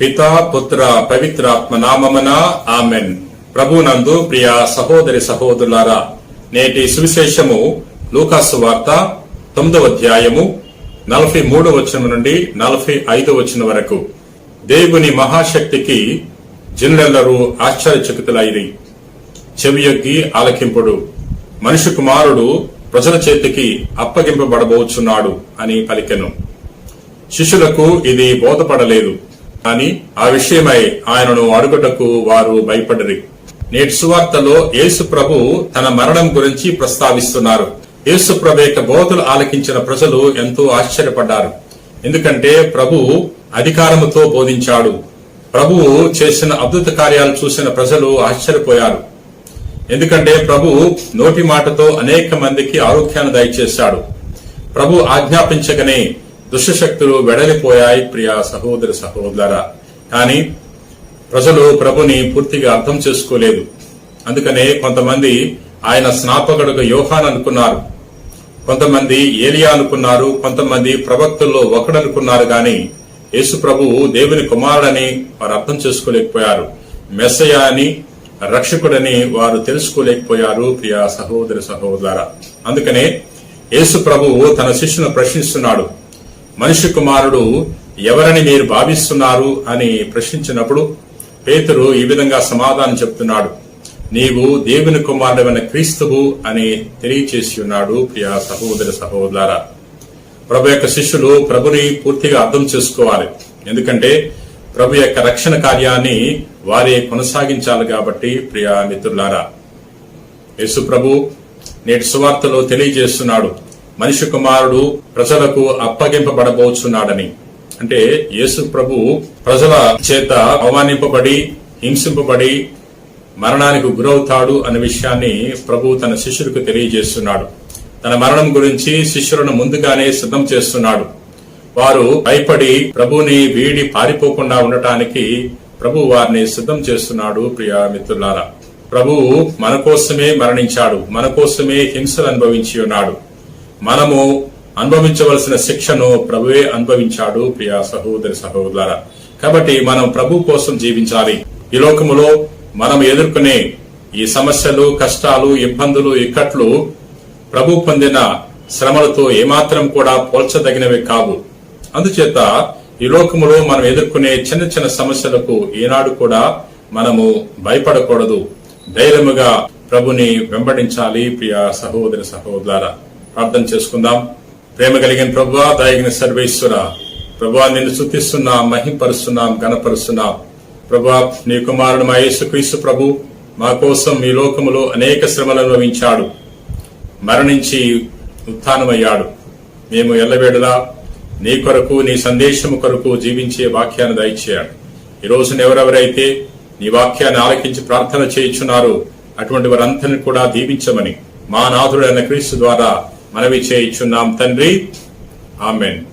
పితా పుత్ర పవిత్రాత్మ నామమున ఆమెన్. ప్రభునందు ప్రియ సహోదరి సహోదరులారా నేటి సువిశేషము లూకాసు వార్త తొమ్మిదవ అధ్యాయము నలభై మూడు వచనం నుండి నలభై ఐదవ వచనం వరకు. దేవుని మహాశక్తికి జనులెల్లరూ ఆశ్చర్యచకితులైరి. చెవియొగ్గి ఆలకింపుడు. మనిషి కుమారుడు ప్రజల చేతికి అప్పగింపబడబోచున్నాడు అని పలికెను. శిష్యులకు ఇది బోధపడలేదు. కానీ ఆ విషయమై ఆయనను అడుగుటకు వారు భయపడరి. నేటి సువార్తలో యేసు ప్రభు తన మరణం గురించి ప్రస్తావిస్తున్నారు. యేసు ప్రభు యొక్క బోధలు ఆలకించిన ప్రజలు ఎంతో ఆశ్చర్యపడ్డారు. ఎందుకంటే ప్రభు అధికారముతో బోధించాడు. ప్రభువు చేసిన అద్భుత కార్యాలు చూసిన ప్రజలు ఆశ్చర్యపోయారు. ఎందుకంటే ప్రభు నోటి మాటతో అనేక మందికి ఆరోగ్యాన్ని దయచేశాడు. ప్రభు ఆజ్ఞాపించగనే దుష్టశక్తులు వెడలిపోయాయి ప్రియా సహోదర సహోదర. కానీ ప్రజలు ప్రభుని పూర్తిగా అర్థం చేసుకోలేదు. అందుకనే కొంతమంది ఆయన స్నాపకుడుగా యోహాన్ అనుకున్నారు. కొంతమంది ఏలియా అనుకున్నారు కొంతమంది ప్రవక్తుల్లో ఒకడనుకున్నారు గాని యేసు ప్రభువు దేవుని కుమారుడని వారు అర్థం చేసుకోలేకపోయారు. మెస్సయ అని రక్షకుడని వారు తెలుసుకోలేకపోయారు ప్రియా సహోదర సహోదర. అందుకనే యేసు ప్రభువు తన శిష్యును ప్రశ్నిస్తున్నాడు. మనిషి కుమారుడు ఎవరని మీరు భావిస్తున్నారు అని ప్రశ్నించినప్పుడు పేతురు ఈ విధంగా సమాధానం చెప్తున్నాడు. నీవు దేవుని కుమారుడమైన క్రీస్తువు అని తెలియచేసి ఉన్నాడు ప్రియ సహోదర సహోదర ప్రభు యొక్క శిష్యులు ప్రభుని పూర్తిగా అర్థం చేసుకోవాలి. ఎందుకంటే ప్రభు యొక్క రక్షణ కార్యాన్ని వారే కొనసాగించాలి కాబట్టి ప్రియ మిత్రులారా. యేసు ప్రభు నేటి సువార్తలో తెలియజేస్తున్నాడు. మనిషి కుమారుడు ప్రజలకు అప్పగింపబడబోచున్నాడని. అంటే యేసు ప్రభు ప్రజల చేత అవమానింపబడి హింసింపబడి మరణానికి గురవుతాడు అనే విషయాన్ని ప్రభు తన శిష్యులకు తెలియజేస్తున్నాడు. తన మరణం గురించి శిష్యులను ముందుగానే సిద్ధం చేస్తున్నాడు. వారు భయపడి ప్రభుని వీడి పారిపోకుండా ఉండటానికి ప్రభు వారిని సిద్ధం చేస్తున్నాడు ప్రియ మిత్రులారా. ప్రభువు మన కోసమే మరణించాడు మన కోసమే హింసలు అనుభవించి ఉన్నాడు. మనము అనుభవించవలసిన శిక్షను ప్రభువే అనుభవించాడు ప్రియా సహోదరి సహోదర కాబట్టి మనం ప్రభు కోసం జీవించాలి. ఈ లోకములో మనం ఎదుర్కొనే ఈ సమస్యలు కష్టాలు ఇబ్బందులు ఇక్కట్లు ప్రభు పొందిన శ్రమలతో ఏమాత్రం కూడా పోల్చదగినవి కావు. అందుచేత ఈ లోకములో మనం ఎదుర్కొనే చిన్న చిన్న సమస్యలకు ఈనాడు కూడా మనము భయపడకూడదు. ధైర్యముగా ప్రభుని వెంబడించాలి ప్రియ సహోదరి సహోదర ప్రార్థన చేసుకుందాం. ప్రేమ కలిగిన ప్రభు దయగిన సర్వేశ్వర ప్రభా నిన్ను శుద్ధిస్తున్నాం మహింపరుస్తున్నాం గణపరుస్తున్నాం ప్రభా నీ కుమారుడు మా యేసు క్రీస్తు ప్రభు మా కోసం ఈ లోకములో అనేక శ్రమలు అనుభవించాడు. మరణించి ఉత్థానమయ్యాడు. మేము ఎల్లవేడలా నీ కొరకు నీ సందేశము కొరకు జీవించే వాక్యాన్ని దయచేయాడు ఈ రోజున ఎవరెవరైతే నీ వాక్యాన్ని ఆలకించి ప్రార్థన చేయించున్నారో అటువంటి వారందరిని కూడా దీవించమని మా నాథుడైన క్రీస్తు ద్వారా మనవి చేయించున్నాం తండ్రి. ఆమెన్.